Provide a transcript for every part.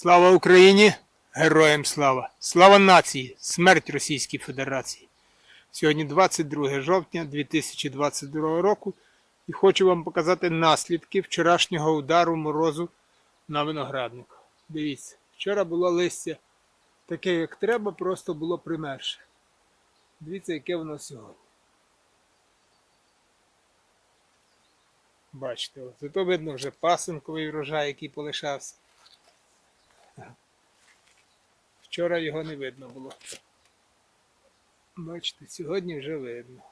Слава Україні! Героям слава! Слава нації! Смерть Російській Федерації! Сьогодні 22 жовтня 2022 року і хочу вам показати наслідки вчорашнього удару морозу на виноградник. Дивіться, вчора було листя таке, як треба, просто було примерше. Дивіться, яке воно сьогодні. Бачите, зато видно вже пасинковий врожай, який полишався. Вчора його не видно було. Бачите, сьогодні вже видно.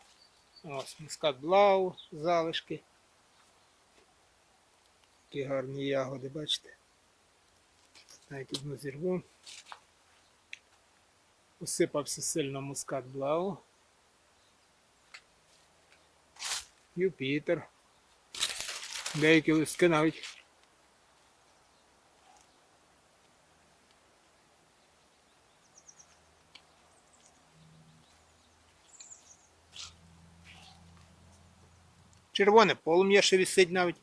Ось мускат блау, залишки. Такі гарні ягоди, бачите. Навіть одну зірву. Посипався сильно мускат блау. Юпітер. Деякі листки навіть Червоне полум'я ще висить навіть.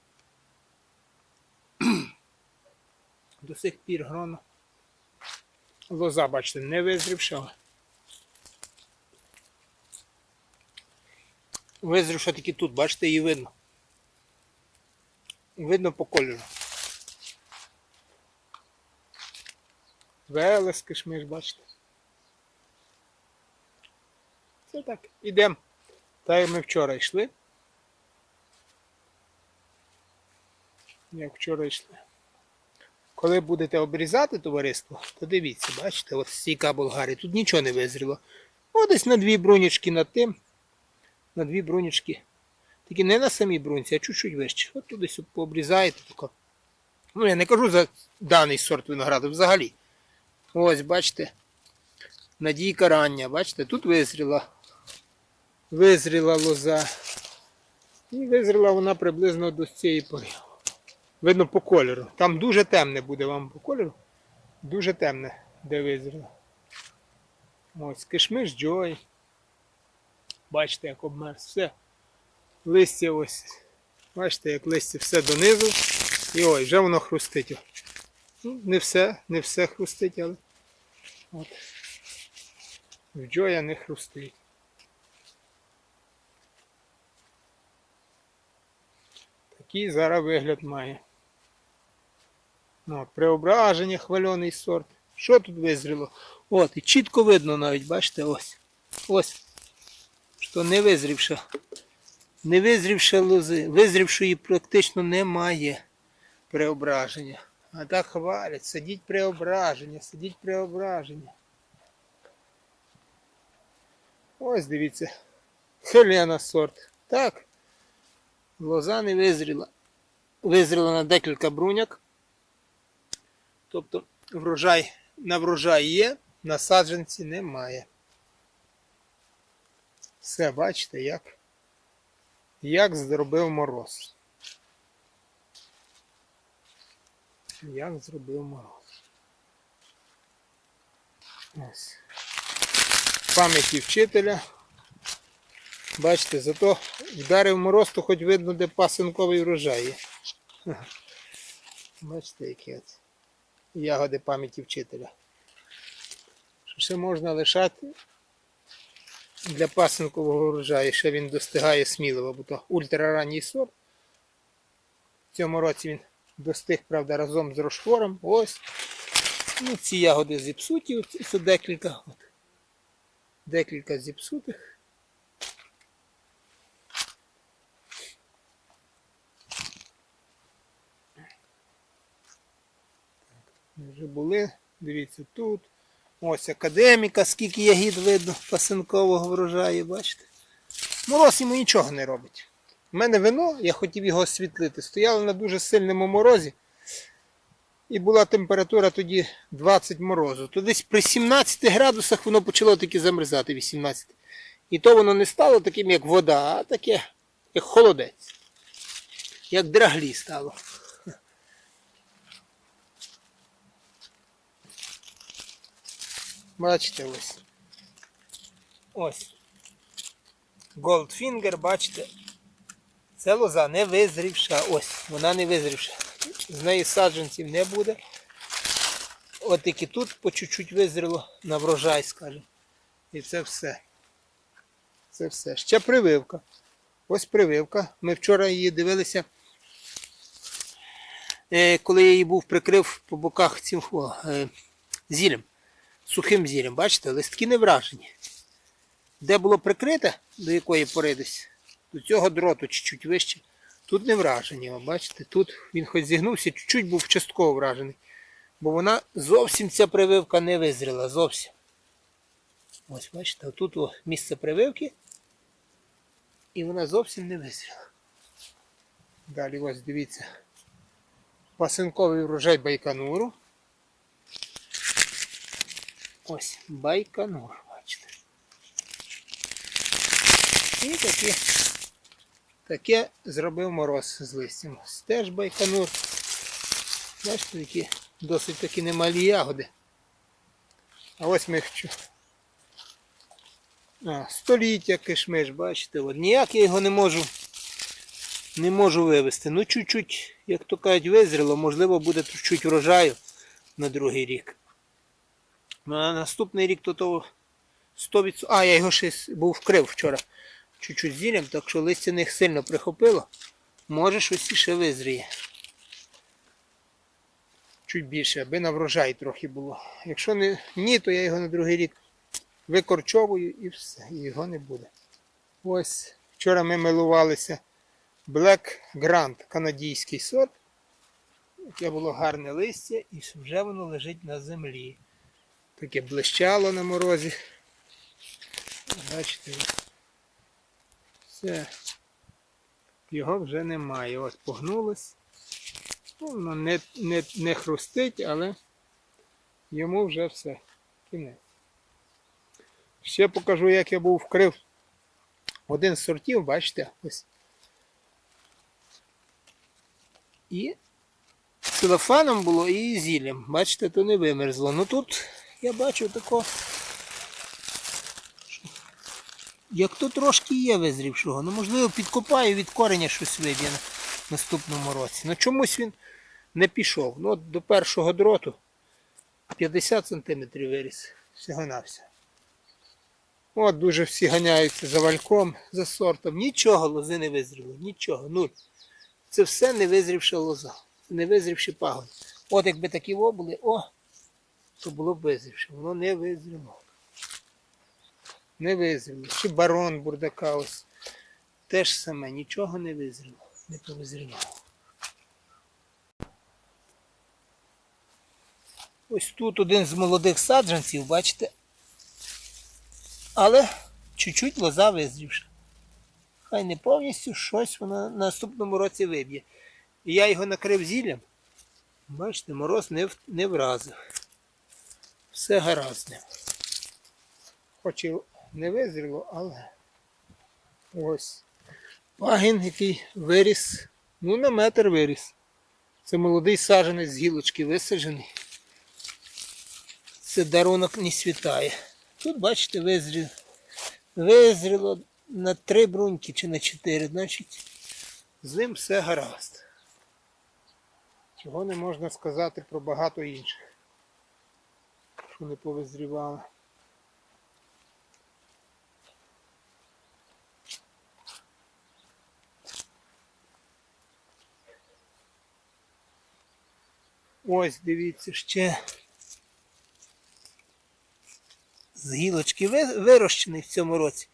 До сих пір гроно. Лоза, бачите, не визрівша. Визрівша таки тут, бачите, її видно. Видно по кольору. Велески шмиш, бачите. Це так, ідемо. Так як ми вчора йшли. Як вчора йшли. Коли будете обрізати товариство, то дивіться, бачите, от стійка Болгарії, тут нічого не визріло. О, десь на дві брунічки над тим. На дві брунічки. Тільки не на самій брунці, а чуть-чуть вище. От туди пообрізаєте. Тако. Ну, я не кажу за даний сорт винограду взагалі. Ось, бачите. Надійка рання, бачите, тут визріла. Визріла лоза. І визріла вона приблизно до цієї пори. Видно по кольору. Там дуже темне буде вам по кольору. Дуже темне, де визріло. Ось, кишмиш Джой. Бачите, як обмерз. Все. Листя ось. Бачите, як листя все донизу. І ой, вже воно хрустить. Ну, не все, не все хрустить, але. От. В Джоя не хрустить. Такий зараз вигляд має. От, преображення, хвальоний сорт. Що тут визріло? От, і чітко видно навіть, бачите, ось. Ось. Що не визрівша. Не визрівша лози. Визрівшої практично немає преображення. А так хвалять. Садіть преображення, садіть преображення. Ось дивіться. Хелена сорт. Так. Лоза не визріла. Визріла на декілька бруняк. Тобто врожай на врожай є, на саджанці немає. Все, бачите, як, як зробив мороз. Як зробив мороз. Ось. Пам'яті вчителя. Бачите, зато вдарив мороз, то хоч видно, де пасинковий врожай є. Бачите, які от ягоди пам'яті вчителя. Що ще можна лишати для пасинкового врожаю, ще він достигає сміливо, бо то ультраранній сорт. В цьому році він достиг, правда, разом з рошфором. Ось. Ну, ці ягоди зіпсуті, це декілька. От. Декілька зіпсутих. Вже були, дивіться, тут. Ось академіка, скільки ягід видно пасинкового врожаю, бачите. Мороз йому нічого не робить. У мене вино, я хотів його освітлити, стояло на дуже сильному морозі. І була температура тоді 20 морозу. То десь при 17 градусах воно почало таки замерзати 18. І то воно не стало таким, як вода, а таке, як холодець. Як драглі стало. Бачите ось. Ось. Goldfinger, бачите. Це лоза не визрівша. Ось, вона не визрівша. З неї саджанців не буде. От тільки тут по чуть-чуть визріло на врожай, скажімо. І це все. Це все. Ще прививка. Ось прививка. Ми вчора її дивилися. Е, коли я її був прикрив по боках цим е, зілем, сухим зілем, бачите, листки не вражені. Де було прикрите, до якої пори десь, до цього дроту чуть-чуть вище, тут не вражені. Бачите, тут він хоч зігнувся, чуть-чуть був частково вражений. Бо вона зовсім ця прививка не визріла, зовсім. Ось, бачите, отут о, місце прививки. І вона зовсім не визріла. Далі ось дивіться. Пасинковий врожай байконуру. Ось байконур, бачите. І таке, таке зробив мороз з листям. Ось Теж байконур. Бачите, які досить такі немалі ягоди. А ось ми хочу. А, століття кишмиш, бачите, от ніяк я його не можу не можу вивезти. Ну, чуть-чуть, як то кажуть, визріло, можливо, буде чуть врожаю на другий рік. Ну, а наступний рік то то 100%. А, я його ще був вкрив вчора. Чуть-чуть зіллям, так що листя них сильно прихопило. Може щось іще визріє. Чуть більше, аби на врожай трохи було. Якщо не, ні, то я його на другий рік викорчовую і все, і його не буде. Ось вчора ми милувалися Black Grand, канадійський сорт. Яке було гарне листя, і вже воно лежить на землі. Таке блищало на морозі. Бачите, все. Його вже немає. Ось погнулось. Ну, Воно не, не, не хрустить, але йому вже все. Кінець. Ще покажу, як я був вкрив один з сортів, бачите, ось. І целофаном було і зіллям. Бачите, то не вимерзло. Ну тут я бачу тако. Як то трошки є визрівшого. Ну, можливо, підкопаю від кореня щось виб'є на наступному році. Ну чомусь він не пішов. Ну, от до першого дроту 50 см виріс. Всього на все. От дуже всі ганяються за вальком, за сортом. Нічого лози не визріло, нічого, нуль. Це все не визрівша лоза, це не визрівші пагони. От якби такі во о, то було б визрівше. Воно не визріло. Не визріло. Чи барон бурдака ось. Теж саме, нічого не визріло, не повизріло. Ось тут один з молодих саджанців, бачите, але чуть-чуть лоза визрівша. Хай не повністю щось вона на наступному році виб'є. І я його накрив зіллям. Бачите, мороз не, не вразив. Все гаразд. Хоч і не визріло, але ось. Пагін, який виріс, ну на метр виріс. Це молодий саджанець з гілочки висаджений. Це дарунок не світає. Тут, бачите, визріло, визріло на три бруньки чи на чотири, значить, з ним все гаразд. Чого не можна сказати про багато інших, що не повизрівали. Ось дивіться ще з гілочки вирощений в цьому році.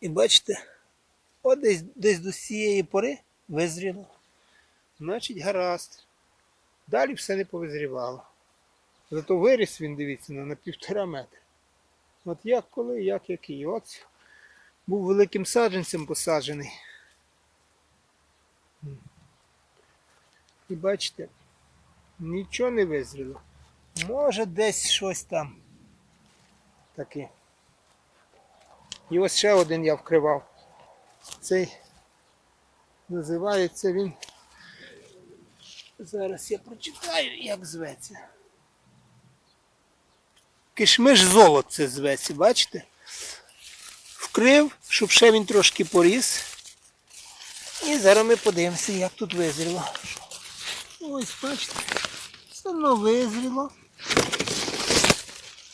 І бачите, от десь, десь до цієї пори визріло. Значить, гаразд. Далі все не повизрівало. Зато виріс він, дивіться, на, на півтора метра. От як коли, як який. От був великим саджанцем посаджений. І бачите, нічого не визріло. Може десь щось там таке. І ось ще один я вкривав. Цей називається він. Зараз я прочитаю, як зветься. Кишмиш золоце зветься, бачите? Вкрив, щоб ще він трошки поріс. І зараз ми подивимося, як тут визріло. Ось, бачите. Воно визріло.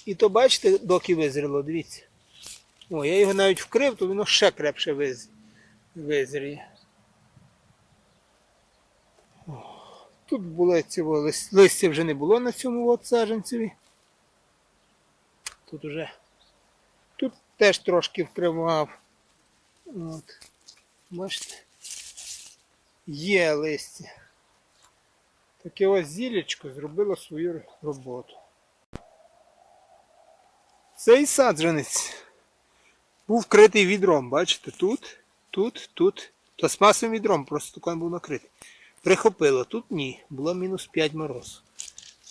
І то бачите, доки визріло, дивіться. О, я його навіть вкрив, то воно ще крепше виз... визріє. Тут було цього листя вже не було на цьому от саджанцеві. Тут уже тут теж трошки вкривав. От. Бачите? Є листя. Таке ось зілечко зробило свою роботу. Цей саджанець був вкритий відром, бачите, тут, тут, тут. Пластмасовим відром, просто такий був накритий. Прихопило, тут ні, було мінус 5 мороз.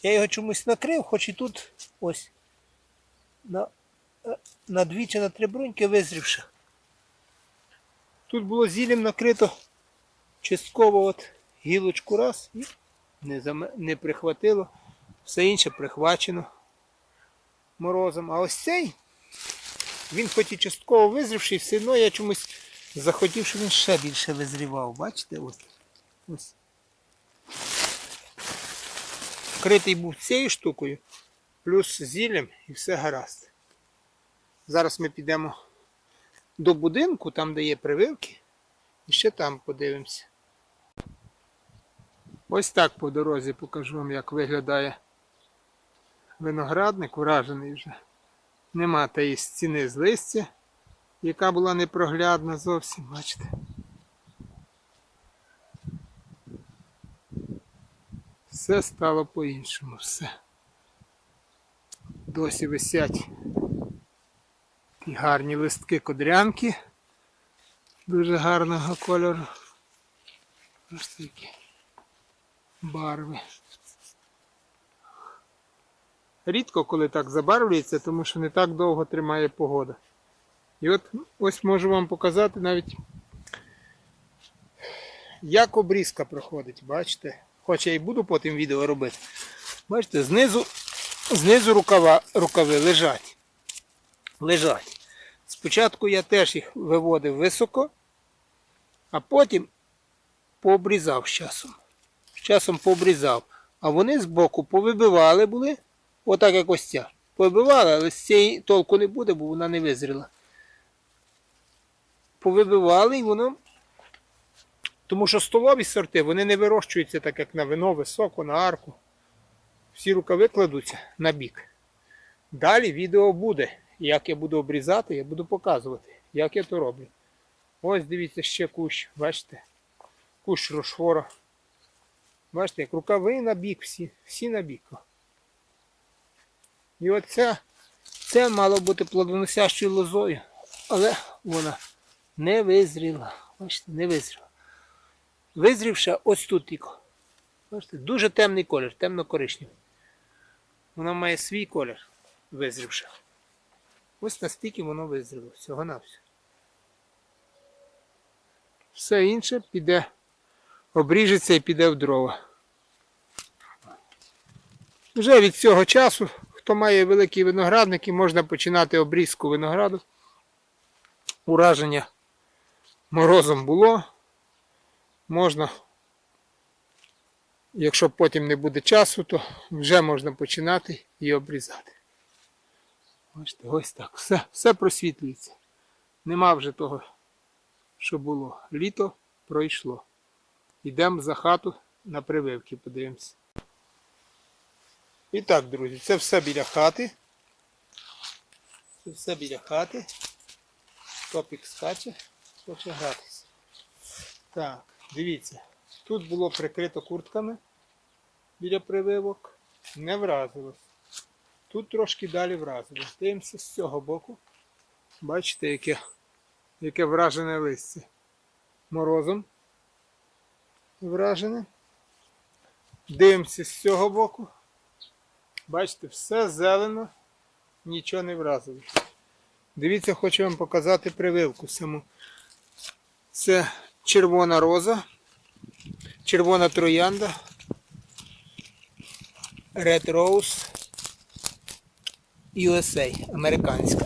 Я його чомусь накрив, хоч і тут ось на, е, на дві чи на три бруньки визрівши. Тут було зіллям накрито частково от гілочку раз і не, заме... не прихватило, все інше прихвачено морозом. А ось цей, він хоч і частково визрівший, все одно я чомусь захотів, щоб він ще більше визрівав. Бачите? Ось. Ось. Вкритий був цією штукою, плюс зіллям і все гаразд. Зараз ми підемо до будинку, там де є прививки, і ще там подивимося. Ось так по дорозі покажу вам, як виглядає виноградник, вражений вже. Нема тієї стіни з листя, яка була непроглядна зовсім, бачите. Все стало по-іншому, все. Досі висять гарні листки кодрянки дуже гарного кольору. Ось такі барви. Рідко коли так забарвлюється, тому що не так довго тримає погода. І от ось можу вам показати навіть, як обрізка проходить, бачите? Хоч я і буду потім відео робити. Бачите, знизу, знизу рукава, рукави лежать. Лежать. Спочатку я теж їх виводив високо, а потім пообрізав з часом. З часом пообрізав. А вони збоку повибивали були, отак як ось ця. Повибивали, але з цієї толку не буде, бо вона не визріла. Повибивали і воно. Тому що столові сорти вони не вирощуються так, як на вино, високо, на арку. Всі рукави кладуться на бік. Далі відео буде. Як я буду обрізати, я буду показувати, як я то роблю. Ось дивіться ще кущ, бачите? Кущ рошфора. Бачите, як рукави на бік всі, всі на бік. І оця, це мало бути плодоносящою лозою, але вона не визріла. Бачите, не визріла. Визрівша ось тут. Бачите, дуже темний колір, темно-коричневий. Вона має свій колір, визрівша. Ось настільки воно визріло, всього на все. Все інше піде, обріжеться і піде в дрова. Вже від цього часу, хто має великі виноградники, можна починати обрізку винограду. Ураження морозом було. Можна, якщо потім не буде часу, то вже можна починати і обрізати. Бачите, ось так. Все, все просвітлюється. Нема вже того, що було. Літо пройшло. Йдемо за хату на прививки, подивимось. І так, друзі, це все біля хати. Це все біля хати. Топік скаче, хоче гратися. Так, дивіться. Тут було прикрито куртками біля прививок. Не вразилось. Тут трошки далі вразило. Дивимося з цього боку. Бачите, яке, яке вражене листя. Морозом. Вражене. Дивимося з цього боку. Бачите, все зелено, нічого не вразило. Дивіться, хочу вам показати прививку саму. Це червона роза, червона троянда, Red Rose. USA, американська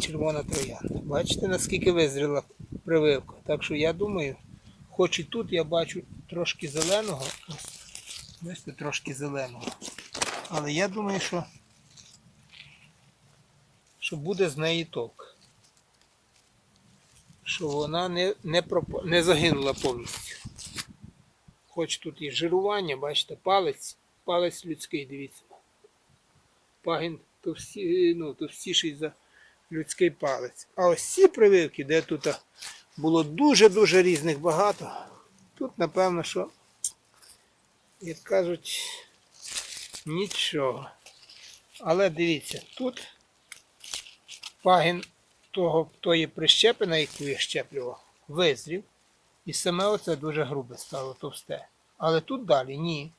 червона троянда. Бачите, наскільки визріла прививка. Так що я думаю, хоч і тут я бачу трошки зеленого, Бачите, трошки зеленого. Але я думаю, що, що буде з неї толк. Що вона не, не, проп... не загинула повністю. Хоч тут і жирування, бачите, палець, палець людський, дивіться. Пагін товсті, ну, товстіший за людський палець. А ось ці прививки, де тут було дуже-дуже різних багато, тут напевно, що, як кажуть, нічого. Але дивіться, тут пагін того, тої прищепи, на яку я щеплював, визрів. І саме оце дуже грубе стало товсте. Але тут далі ні.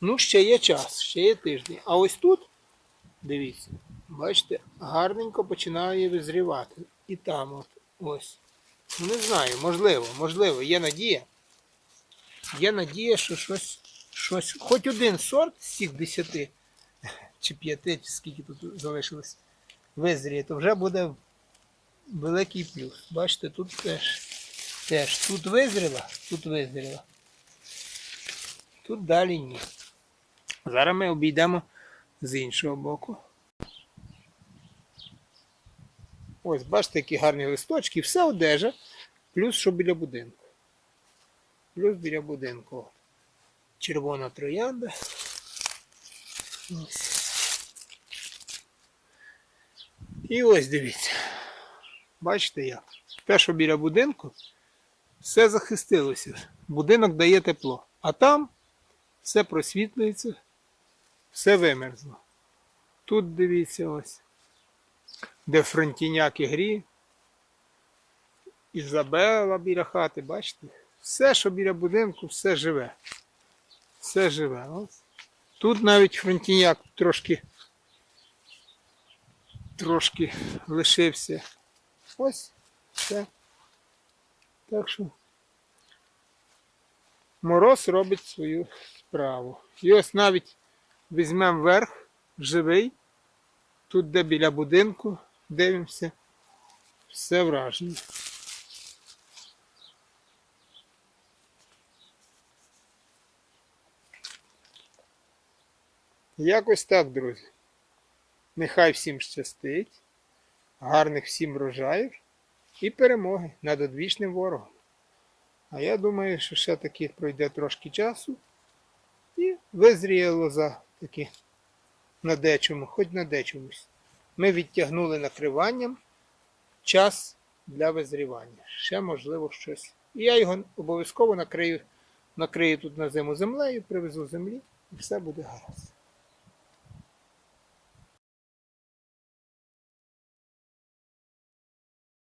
Ну, ще є час, ще є тиждень. А ось тут, дивіться, бачите, гарненько починає визрівати. І там от, ось. Ну, не знаю, можливо, можливо, є надія. Є надія, що щось, щось, хоч один сорт з цих десяти чи п'яти, чи скільки тут залишилось, визріє, то вже буде великий плюс. Бачите, тут теж. Теж тут визріла, тут визріла. Тут далі ні. Зараз ми обійдемо з іншого боку. Ось, бачите, які гарні листочки, все одежа, плюс що біля будинку. Плюс біля будинку. Червона троянда. Ось. І ось дивіться. Бачите як? Те, що біля будинку, все захистилося. Будинок дає тепло. А там все просвітлюється, все вимерзло. Тут дивіться ось, де фронтіняк і грі. Ізабела біля хати, бачите? Все, що біля будинку, все живе. Все живе. Ось. Тут навіть фронтіняк трошки, трошки лишився. Ось все. Так що мороз робить свою справу. І ось навіть візьмемо верх живий, тут де біля будинку, дивимося, все враження. Якось так, друзі. Нехай всім щастить, гарних всім врожаїв і перемоги над одвічним ворогом. А я думаю, що ще таки пройде трошки часу і визріє лоза таки на дечому, хоч на дечомусь. Ми відтягнули накриванням час для визрівання. Ще можливо щось. І я його обов'язково накрию, накрию тут на зиму землею, привезу землі і все буде гаразд.